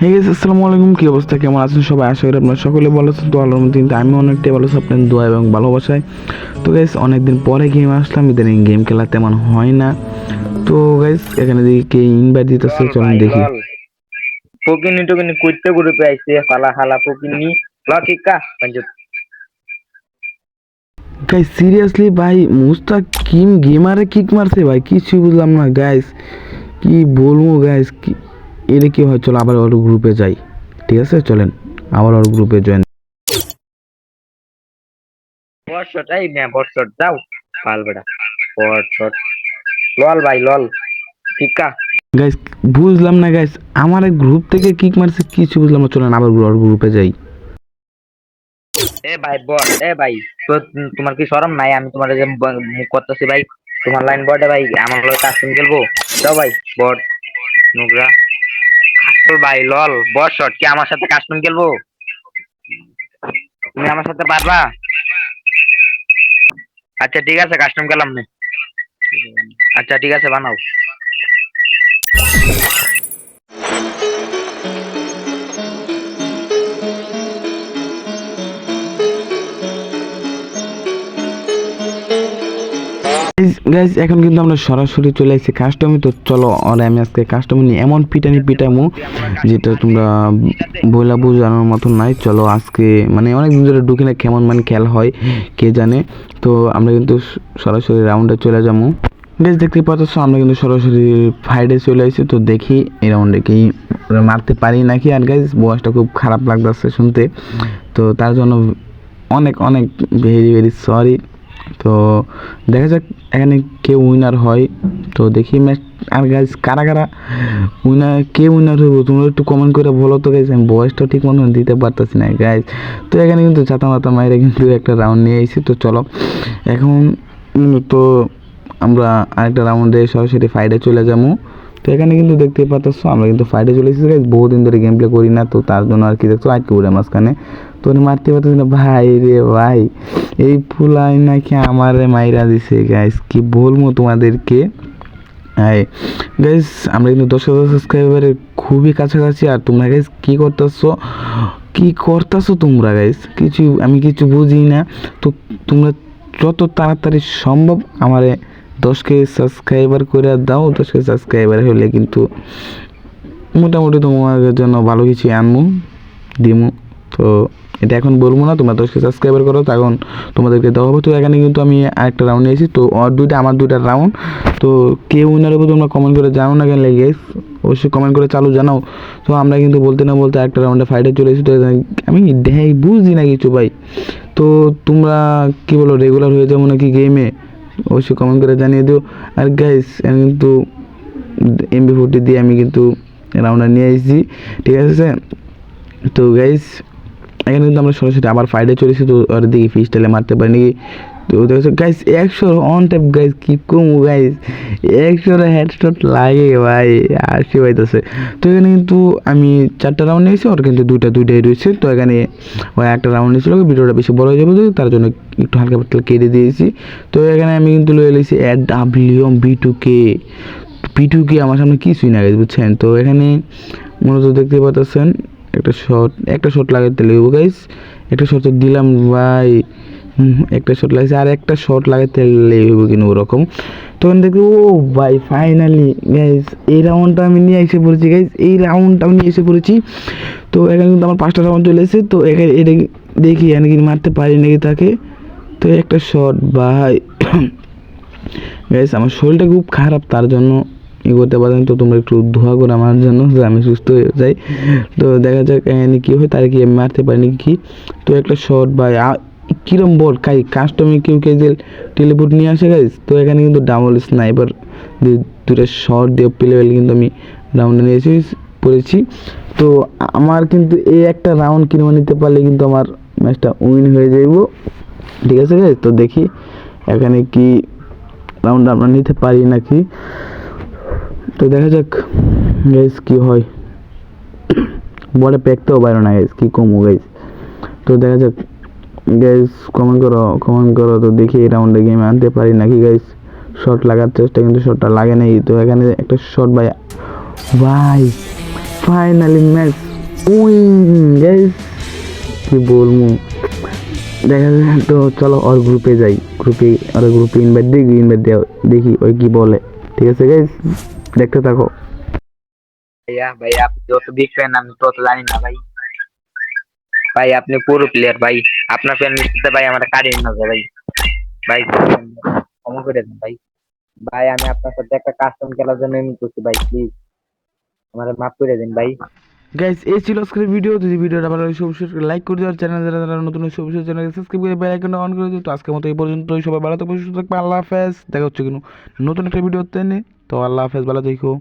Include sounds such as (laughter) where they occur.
হে guess আসসালামু আলাইকুম। কি অবস্থা? কেমন আছেন সবাই? আশা করি আপনারা সকলে ভালো আছেন। তো আল্লাহর মধ্যে কিন্তু আমি অনেকটাই ভালো আছি। আপনার দোয়া এবং ভালোবাসায়। তো গাইস অনেকদিন পরে গেম আসলাম। ইদানিং গেম খেলা তেমন হয় না। তো গাইস এখানে দেখি কে ইনভাইট দিতেছে চলুন দেখি। পকিনি টকিনি কইতে গ্রুপে আইছে ফালা হালা পকিনি লকিকা পঞ্জত গাইস সিরিয়াসলি ভাই মুস্তাক কিম গেমারে কিক মারছে ভাই? কিছু বুঝলাম না গাইস কি বলব গাইস কি এটা কি হয় চলো আবার ওর গ্রুপে যাই। ঠিক আছে? চলেন আবার ওর গ্রুপে জয়েন বটশট এই মে বটশট দাও বেটা বটশট লল ভাই লল। কিকা গাইস বুঝলাম না গাইস আমার গ্রুপ থেকে কিক মারছে কিছু বুঝলাম না। চলেন আবার ওর গ্রুপে যাই। এ ভাই বট এ ভাই তো তোমার কি শরম? নাই আমি তোমার যে মুখ করতেছি ভাই। তোমার লাইন বটে ভাই আমার কাস্টম খেলব। দাও ভাই বট নুগরা আসল ভাই, লল বটশট কি আমার সাথে কাস্টম খেলব? তুমি আমার সাথে পারবা? আচ্ছা ঠিক আছে কাস্টম খেলাম আচ্ছা ঠিক আছে, বানাও। গাইজ এখন কিন্তু আমরা সরাসরি চলে আসছি কাস্টমে তো চলো, আর আমি আজকে কাস্টমে নিয়ে এমন পিটানি পিটামো, যেটা তোমরা বইলা বোঝানোর মতন নাই। চলো, আজকে মানে অনেক দিন ধরে ঢুকি না, কেমন মানে খেলা হয়, কে জানে। তো আমরা কিন্তু সরাসরি রাউন্ডে চলে যাব বেশ দেখতে পাচ্ছ, আমরা কিন্তু সরাসরি ফাইডে চলে আসছি। তো দেখি এই রাউন্ডে কি মারতে পারি নাকি। আর গাইজ বয়সটা খুব খারাপ লাগতেছে শুনতে। তো তার জন্য অনেক অনেক ভেরি ভেরি সরি তো দেখা যাক, এখানে কে উইনার হয়। তো দেখি ম্যাচ আর গাইজ কারা কারা উইনার কে উইনার হইব? তোমরা একটু কমেন্ট করে বলো তো গাইজ আমি বয়সটা ঠিক মতন দিতে পারতেছি না গাইজ তো এখানে কিন্তু চাতা মাতা মায়েরা কিন্তু একটা রাউন্ড নিয়ে এসেছি তো চলো। এখন তো আমরা আরেকটা রাউন্ডে সরাসরি ফাইডে চলে যাব। তো এখানে কিন্তু দেখতে পাচ্ছ আমরা কিন্তু ফাইডে চলে এসেছি গাইজ বহুদিন ধরে গেম প্লে করি না, তো তার জন্য আর কি দেখছ, আটকে উড়ে মাঝখানে। তো মারতে পারতেছি না, ভাই রে ভাই। এই ফুলাই নাকি আমারে মাইরা দিছে গাইস কি বলব তোমাদেরকে? গাইস আমরা কিন্তু দশ হাজার সাবস্ক্রাইবারের খুবই কাছাকাছি, আর তোমরা গাইস কি করতেছো? কি করতেছো তোমরা গাইস কিছু, আমি কিছু বুঝি না। তো তোমরা যত তাড়াতাড়ি সম্ভব আমারে দশকে সাবস্ক্রাইবার করে দাও। দশকে সাবস্ক্রাইবার হলে কিন্তু মোটামুটি তোমাদের জন্য ভালো কিছু আনব দিমু। তো এটা এখন বলব না, তোমরা দশকে সাবস্ক্রাইবার করো তখন তোমাদেরকে দেওয়া হবে তো এখানে কিন্তু আমি আরেকটা রাউন্ড নিয়েছি, তো ওর দুইটা, আমার দুইটা রাউন্ড তো কে উইনার হবে তোমরা কমেন্ট করে জানো না কেন লেগে অবশ্যই কমেন্ট করে চালু জানাও। তো আমরা কিন্তু বলতে না বলতে একটা রাউন্ডে ফাইটে চলে এসেছি, তো আমি দেখাই, বুঝি না কিছু ভাই। তো তোমরা কি বলো রেগুলার হয়ে যাব নাকি গেমে অবশ্যই কমেন্ট করে জানিয়ে দিও। আর গাইস আমি কিন্তু এমবি ফোরটি দিয়ে আমি কিন্তু রাউন্ডার নিয়ে এসেছি, ঠিক আছে? তো গাইস এখানে কিন্তু আমরা সরাসরি আবার ফাইডে চলেছি তো আর দিকে ফিস টেলে মারতে পারি নাকি তো দেখছ গাইস একশো অন টাইপ গাইস কি কমু গাইস একশোর হেডশট লাগে, ভাই আসি পাইতেছে। তো এখানে কিন্তু আমি চারটা রাউন্ড নিয়েছি, ওর কিন্তু দুইটা, দুইটাই রয়েছে। তো এখানে ওই একটা রাউন্ড নিয়েছিল, ভিডিওটা বেশি বড় হয়ে যাবে তো, তার জন্য একটু হালকা পাতলা কেটে দিয়েছি। তো এখানে আমি কিন্তু লয়ে নিয়েছি add W B to K B to K আমার সামনে কিছুই না গাইস বুঝছেন? তো এখানে মূলত দেখতে পাচ্ছেন একটা শট একটা শট লাগাইতে লাগবে গাইস একটা শট দিলাম, ভাই। একটা শট লাগছে, আর একটা শট লাগাইতে লাগবে কিন্তু ওরকম। তখন দেখি ও ভাই ফাইনালি গাইস এই রাউন্ডটা আমি নিয়ে এসে পড়েছি গাইস এই রাউন্ডটা আমি নিয়ে এসে পড়েছি। তো এখানে কিন্তু আমার পাঁচটা রাউন্ড চলে এসেছে, তো এখানে এটা দেখি কি মারতে পারি নাকি তাকে। তো একটা শট ভাই। (coughs) গাইস আমার শরীরটা খুব খারাপ তার জন্য। ই করতে পারেন। তো তোমরা একটু ধোয়া করে আমার জন্য যে আমি সুস্থ হয়ে যাই। তো দেখা যাক কি হয়, তার কি আমি মারতে পারি নাকি কি? তো একটা শর্ট বা কিরম বল কাই কাস্টমে কেউ কে যে টেলিপুট নিয়ে আসে গাইস তো এখানে কিন্তু ডাবল স্নাইপার দুটো শর্ট দিয়ে পেলে কিন্তু আমি রাউন্ডে নিয়েছি পড়েছি। তো আমার কিন্তু এই একটা রাউন্ড কিনে নিতে পারলে কিন্তু আমার ম্যাচটা উইন হয়ে যাইব। ঠিক আছে গাইস তো দেখি এখানে কি রাউন্ড আমরা নিতে পারি নাকি? তো দেখা যাক গাইস কি হয়। বলে পেকতেও পারো না গাইস কি কমু গাইস তো দেখা যাক গাইস কমেন্ট করো কমেন্ট করো তো দেখি এই রাউন্ডে গেম আনতে পারি নাকি গাইস শট লাগার চেষ্টা, কিন্তু শটটা লাগে নাই। তো এখানে একটা শট ভাই ভাই ফাইনালি ম্যাচ উই গাইস কি বলব? দেখা যায় তো চলো ওর গ্রুপে যাই। গ্রুপে ওর গ্রুপে ইনভাইট দিই ইনভাইট দেও দেখি ওই কি বলে। ঠিক আছে গাইস দেখতে থাকো। ভাইয়া ভাই আপনি যত বিগ ফ্যান আমি তত জানি না ভাই। ভাই আপনি পুরো প্লেয়ার ভাই। আপনার ফ্যান লিস্টে ভাই আমার কারিয়ে না ভাই। ভাই ক্ষমা করে দেন ভাই। ভাই আমি আপনার সাথে একটা কাস্টম খেলার জন্য এমনি করছি ভাই প্লিজ আমার মাফ করে দিন ভাই। গাইস এই ছিল আজকের ভিডিও যদি ভিডিওটা ভালো লাগে অবশ্যই লাইক করে দিও। চ্যানেল যারা যারা নতুন হচ্ছে অবশ্যই চ্যানেলকে সাবস্ক্রাইব করে বেল আইকনটা অন করে দিও। তো আজকের মতো এই পর্যন্তই। সবাই ভালো থাকবে সুস্থ থাকবে আল্লাহ হাফেজ। দেখা হচ্ছে কিন্তু নতুন একটা ভিডিওতে নে তো আল্লাহ হাফেজ ভালো দেখো